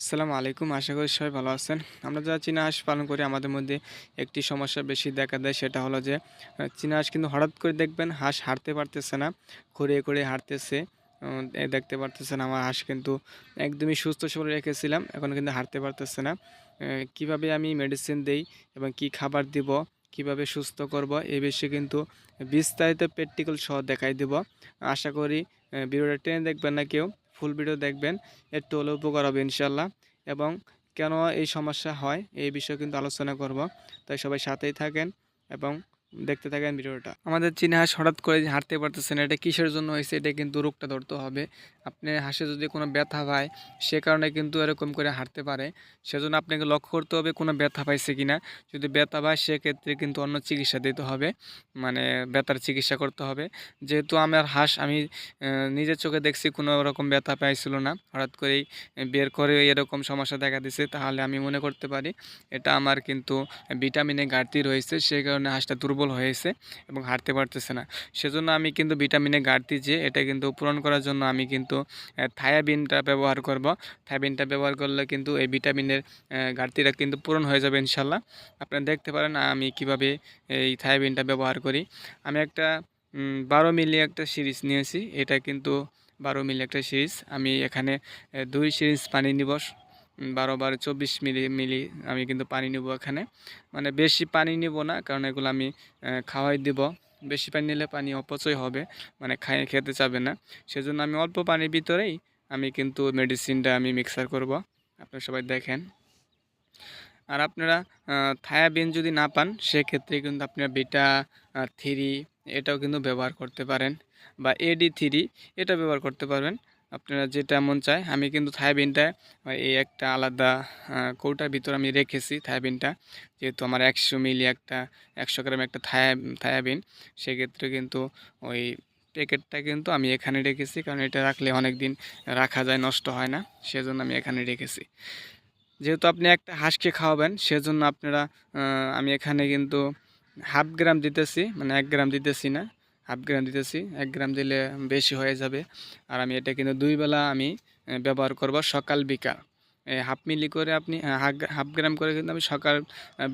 আসসালামু আলাইকুম, আশা করি সবাই ভালো আছেন। আমরা যারা চীনা হাঁস পালন করি, আমাদের মধ্যে একটি সমস্যা বেশি দেখা দেয়, সেটা হলো যে চীনা হাঁস কিন্তু হঠাৎ করে দেখবেন হাঁস হাঁটতে পারতেছে না, ঘুরিয়ে ঘুরিয়ে হাঁটতেছে। এ দেখতে পারতেছেন আমার হাঁস কিন্তু একদমই সুস্থ সবল রেখেছিলাম, এখন কিন্তু হাঁটতে পারতেছে না। কীভাবে আমি মেডিসিন দেই এবং কি খাবার দিব, কীভাবে সুস্থ করব এই বিষয়ে কিন্তু বিস্তারিত প্র্যাকটিক্যাল সহ দেখাই দিব। আশা করি ভিডিওটা টেনে দেখবেন না কেউ। ফুল ভিডিও দেখবেন একটু হলেও উপকার হবে ইনশাল্লাহ এবং কেন এই সমস্যা হয়, এই বিষয়ে কিন্তু আলোচনা করব। তাই সবাই সাথেই থাকেন এবং দেখতে থাকেন ভিডিওটা। আমাদের চীনা হাঁস হঠাৎ করে হাঁটতে পারতেছে না, এটা কিসের জন্য হয়েছে, এটা কিন্তু রোগটা ধরতে হবে। আপনি হাঁসে যদি কোনো ব্যথা পায়, সে কারণে কিন্তু এরকম করে হাঁটতে পারে। সেজন্য আপনাকে লক্ষ্য করতে হবে কোনো ব্যথা পাইছে কি না যদি ব্যথা পায়, সেক্ষেত্রে কিন্তু অন্য চিকিৎসা দিতে হবে। মানে ব্যথার চিকিৎসা করতে হবে। যেহেতু আমার হাঁস, আমি নিজের চোখে দেখছি কোনো রকম ব্যথা পাইছিল না। হঠাৎ করেই বের করে এরকম সমস্যা দেখা দিছে, তাহলে আমি মনে করতে পারি এটা আমার কিন্তু ভিটামিনে ঘাটতি রয়েছে। সেই কারণে হাঁসটা দুর্বল হয়েছে এবং হাঁটতে পারতেছে না। সেজন্য আমি কিন্তু ভিটামিনে ঘাটতি যে, এটা কিন্তু পূরণ করার জন্য আমি কিন্তু থায়াবিনটা ব্যবহার করব। থায়াবিনটা ব্যবহার করলে কিন্তু এই ভিটামিনের ঘাটতিটা কিন্তু পূরণ হয়ে যাবে ইনশাল্লাহ আপনারা দেখতে পারেন আমি কীভাবে এই থায়াবিনটা ব্যবহার করি। আমি একটা বারো মিলি একটা সিরিজ নিয়েছি। এটা কিন্তু বারো মিলি একটা সিরিজ। আমি এখানে দুই সিরিজ পানি নিব। বারো বারো চব্বিশ মিলি মিলি আমি কিন্তু পানি নিব এখানে। মানে বেশি পানি নিব না, কারণ এগুলো আমি খাওয়াই দিব। বেশি পানি নিলে পানি অপচয় হবে মানে খাই খেতে চাবে না। সেজন্য আমি অল্প পানির ভিতরেই আমি কিন্তু মেডিসিনটা আমি মিক্সার করব। আপনারা সবাই দেখেন। আর আপনারা থায়াবিন যদি না পান, সেক্ষেত্রে কিন্তু আপনারা বিটা থ্রি এটাও কিন্তু ব্যবহার করতে পারেন। বা এডি থ্রি এটা ব্যবহার করতে পারবেন। আপনারা যেটা মন চায়, আমি কিন্তু থায়াবিনটা এই একটা আলাদা কৌটার ভিতর আমি রেখেছি থায়াবিনটা যেহেতু আমার একশো মিলি একটা, একশো গ্রাম একটা থায়া থায়াবিন সেক্ষেত্রে কিন্তু ওই প্যাকেটটা কিন্তু আমি এখানে রেখেছি, কারণ এটা রাখলে অনেক দিন রাখা যায়, নষ্ট হয় না, সেজন্য আমি এখানে রেখেছি। যেহেতু আপনি একটা হাঁসকে খাওয়াবেন, সেজন্য আপনারা আমি এখানে কিন্তু হাফ গ্রাম দিতেছি মানে এক গ্রাম দিতেছি না হাফ গ্রাম দিতেছি, এক গ্রাম দিলে বেশি হয়ে যাবে। আর আমি এটা কিন্তু দুই বেলা আমি ব্যবহার করব সকাল, বিকাল। হাফ মিলি করে আপনি হাফ গ্রাম করে কিন্তু আমি সকাল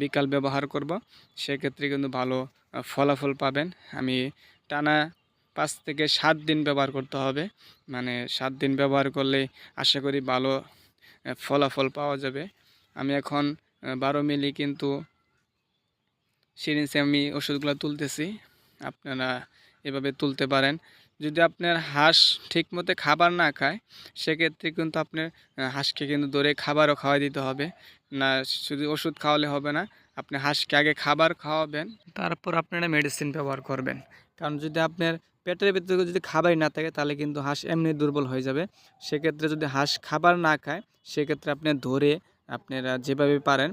বিকাল ব্যবহার করব। সেক্ষেত্রে কিন্তু ভালো ফলাফল পাবেন। আমি টানা পাঁচ থেকে সাত দিন ব্যবহার করতে হবে। মানে সাত দিন ব্যবহার করলে আশা করি ভালো ফলাফল পাওয়া যাবে। আমি এখন বারো মিলি কিন্তু সিরিঞ্জে আমি ওষুধগুলো তুলতেছি। আপনারা এভাবে তুলতে পারেন। যদি আপনার হাঁস ঠিকমতো খাবার না খায়, সেক্ষেত্রে কিন্তু আপনার হাঁসকে কিন্তু ধরে খাবারও খাওয়াই দিতে হবে। না, শুধু ওষুধ খাওয়ালে হবে না, আপনি হাঁসকে আগে খাবার খাওয়াবেন। তারপর আপনারা মেডিসিন ব্যবহার করবেন। কারণ যদি আপনার পেটের ভিতরে যদি খাবারই না থাকে, তাহলে কিন্তু হাঁস এমনি দুর্বল হয়ে যাবে। সেক্ষেত্রে যদি হাঁস খাবার না খায়, সেক্ষেত্রে আপনি ধরে আপনারা যেভাবে পারেন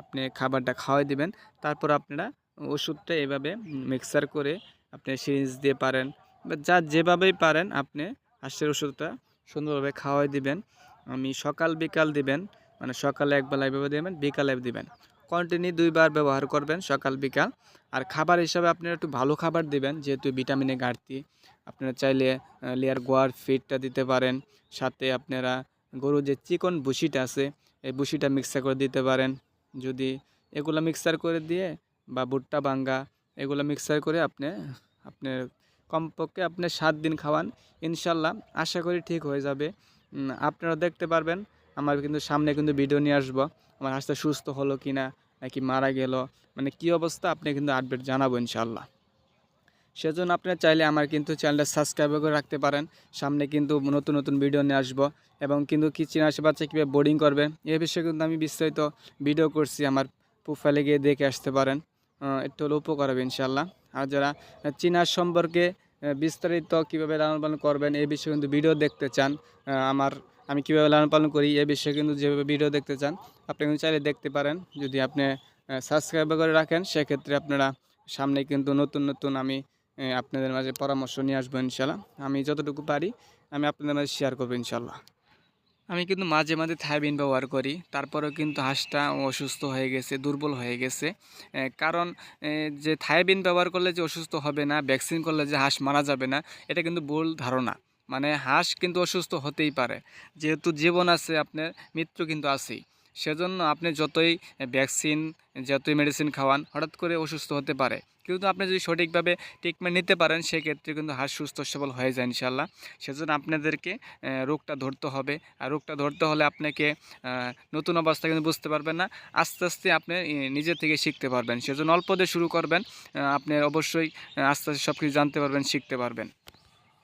আপনি খাবারটা খাওয়াই দিবেন। তারপর আপনারা ওষুধটা এভাবে মিক্সার করে আপনি সিরিঞ্জ দিয়ে পারেন বা যা যেভাবেই পারেন আপনি হাঁসের ওষুধটা সুন্দরভাবে খাওয়াই দিবেন। আমি সকাল বিকাল দিবেন মানে সকালে একবেলা এভাবে দেবেন, বিকালে দিবেন। কন্টিনিউ দুইবার ব্যবহার করবেন সকাল বিকাল। আর খাবার হিসাবে আপনারা একটু ভালো খাবার দিবেন, যেহেতু ভিটামিনে ঘাটতি। আপনারা চাইলে লেয়ার গোয়ার ফিডটা দিতে পারেন। সাথে আপনারা গরুর যে চিকন ভুসিটা আছে, এই ভুসিটা মিক্সার করে দিতে পারেন। যদি এগুলো মিক্সার করে দিয়ে বা ভুট্টা বাঙ্গা এগুলো মিক্সার করে আপনি আপনার কমপক্ষে আপনি সাত দিন খাওয়ান, ইনশাল্লাহ আশা করি ঠিক হয়ে যাবে। আপনারা দেখতে পারবেন, আমার কিন্তু সামনে কিন্তু ভিডিও নিয়ে আসব, আমার হাঁসটা সুস্থ হলো কি না নাকি মারা গেল মানে কি অবস্থা আপনি কিন্তু আপডেট জানাব ইনশাল্লাহ। সেজন্য আপনারা চাইলে আমার কিন্তু চ্যানেলটা সাবস্ক্রাইব করে রাখতে পারেন, সামনে কিন্তু নতুন নতুন ভিডিও নিয়ে আসব, এবং কিন্তু কি চীনা হাঁসের বাচ্চা কীভাবে বোর্ডিং করবে, এ বিষয়ে কিন্তু আমি বিস্তারিত ভিডিও করছি, আমার প্রোফাইলে গিয়ে দেখে আসতে পারেন একটু হলে উপকার হবে ইনশাল্লাহ। আর যারা চীনা হাঁস সম্পর্কে বিস্তারিত কীভাবে লালন পালন করবেন এই বিষয়ে কিন্তু ভিডিও দেখতে চান আমার, আমি কীভাবে লালন পালন করি এই বিষয়ে কিন্তু যেভাবে ভিডিও দেখতে চান, আপনি কিন্তু চাইলে দেখতে পারেন। যদি আপনি সাবস্ক্রাইব করে রাখেন, সেক্ষেত্রে আপনারা সামনে কিন্তু নতুন নতুন আমি আপনাদের মাঝে পরামর্শ নিয়ে আসব ইনশাল্লাহ আমি যতটুকু পারি, আমি আপনাদের মাঝে শেয়ার করব ইনশাল্লাহ আমি কিন্তু মাঝে মাঝে থাইবিন ব্যবহার করি, তারপরেও কিন্তু হাঁসটা অসুস্থ হয়ে গেছে, দুর্বল হয়ে গেছে। কারণ যে থাইবিন ব্যবহার করলে যে অসুস্থ হবে না, ভ্যাকসিন করলে যে হাঁস মারা যাবে না, এটা কিন্তু ভুল ধারণা। মানে হাঁস কিন্তু অসুস্থ হতেই পারে, যেহেতু জীবন আছে আপনার, মৃত্যু কিন্তু আছেই। সেজন্য আপনি যতই ভ্যাকসিন, যতই মেডিসিন খাওয়ান, হঠাৎ করে অসুস্থ হতে পারে। কিন্তু আপনি যদি সঠিকভাবে ট্রিটমেন্ট নিতে পারেন, সেক্ষেত্রে কিন্তু হাঁস সুস্থ সবল হয়ে যায় ইনশাল্লাহ সেজন্য আপনাদেরকে রোগটা ধরতে হবে। আর রোগটা ধরতে হলে আপনাকে নতুন অবস্থা কিন্তু বুঝতে পারবেন না। আস্তে আস্তে আপনি নিজে থেকে শিখতে পারবেন। সেজন্য অল্প দিয়ে শুরু করবেন আপনি অবশ্যই আস্তে আস্তে সব কিছু জানতে পারবেন, শিখতে পারবেন।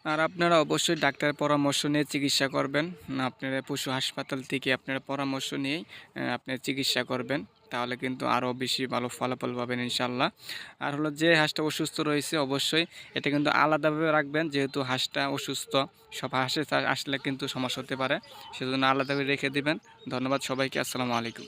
আর আপনারা অবশ্যই ডাক্তারের পরামর্শ নিয়ে চিকিৎসা করবেন। আপনারা পশু হাসপাতাল থেকে আপনারা পরামর্শ নিয়েই আহ, আপনারা চিকিৎসা করবেন। তাহলে কিন্তু আরও বেশি ভালো ফলাফল পাবেন ইনশাল্লাহ আর হলো যে হাঁসটা অসুস্থ রয়েছে অবশ্যই এটা কিন্তু আলাদাভাবে রাখবেন যেহেতু হাঁসটা অসুস্থ। সব হাঁসে আসলে কিন্তু সমস্যা হতে পারে সেজন্য আলাদাভাবে রেখে দিবেন। ধন্যবাদ সবাইকে আসসালামু আলাইকুম।